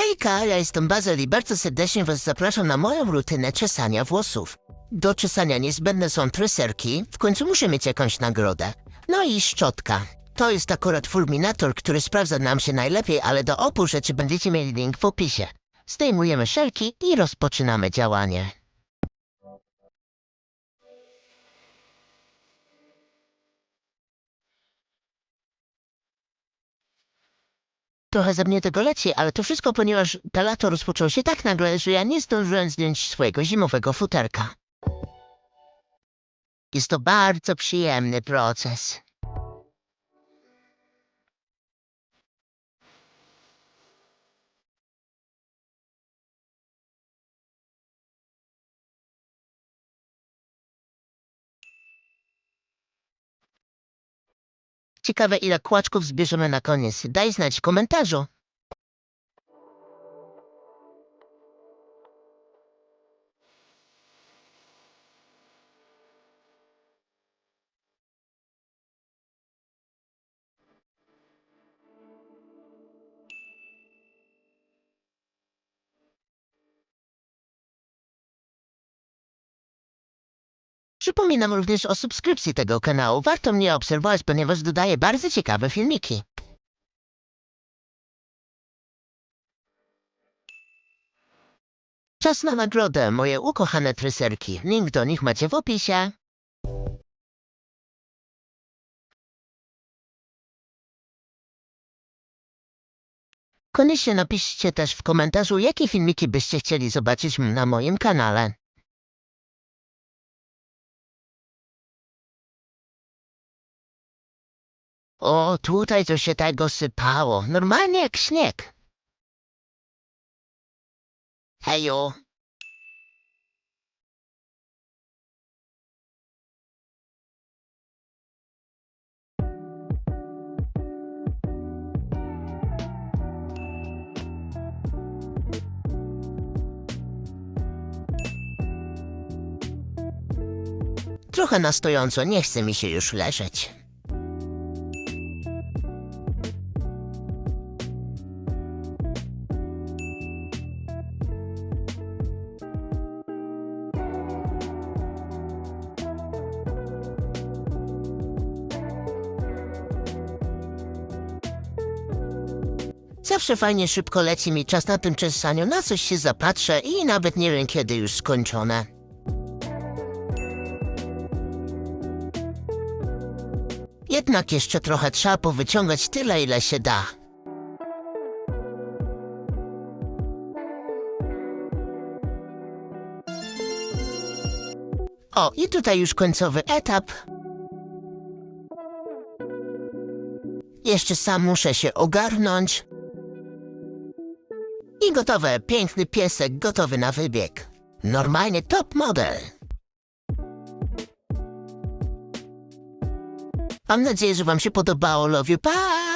Hejka, ja jestem Bazel i bardzo serdecznie Was zapraszam na moją rutynę czesania włosów. Do czesania niezbędne są treserki, w końcu muszę mieć jakąś nagrodę. No i szczotka. To jest akurat fulminator, który sprawdza nam się najlepiej, ale do opu rzeczy będziecie mieli link w opisie. Zdejmujemy szelki i rozpoczynamy działanie. Trochę ze mnie tego leci, ale to wszystko ponieważ to lato rozpoczęło się tak nagle, że ja nie zdążyłem zdjąć swojego zimowego futerka. Jest to bardzo przyjemny proces. Ciekawe ile kłaczków zbierzemy na koniec. Daj znać w komentarzu. Przypominam również o subskrypcji tego kanału. Warto mnie obserwować, ponieważ dodaję bardzo ciekawe filmiki. Czas na nagrodę, moje ukochane treserki. Link do nich macie w opisie. Koniecznie napiszcie też w komentarzu, jakie filmiki byście chcieli zobaczyć na moim kanale. O, tutaj to się tego sypało. Normalnie jak śnieg. Hejo. Trochę na stojąco, nie chce mi się już leżeć. Zawsze fajnie szybko leci mi czas na tym czesaniu, na coś się zapatrzę i nawet nie wiem kiedy już skończone. Jednak jeszcze trochę trzeba powyciągać tyle, ile się da. O, i tutaj już końcowy etap. Jeszcze sam muszę się ogarnąć. I gotowe, piękny piesek gotowy na wybieg. Normalnie top model. Mam nadzieję, że wam się podobało. Love you, pa!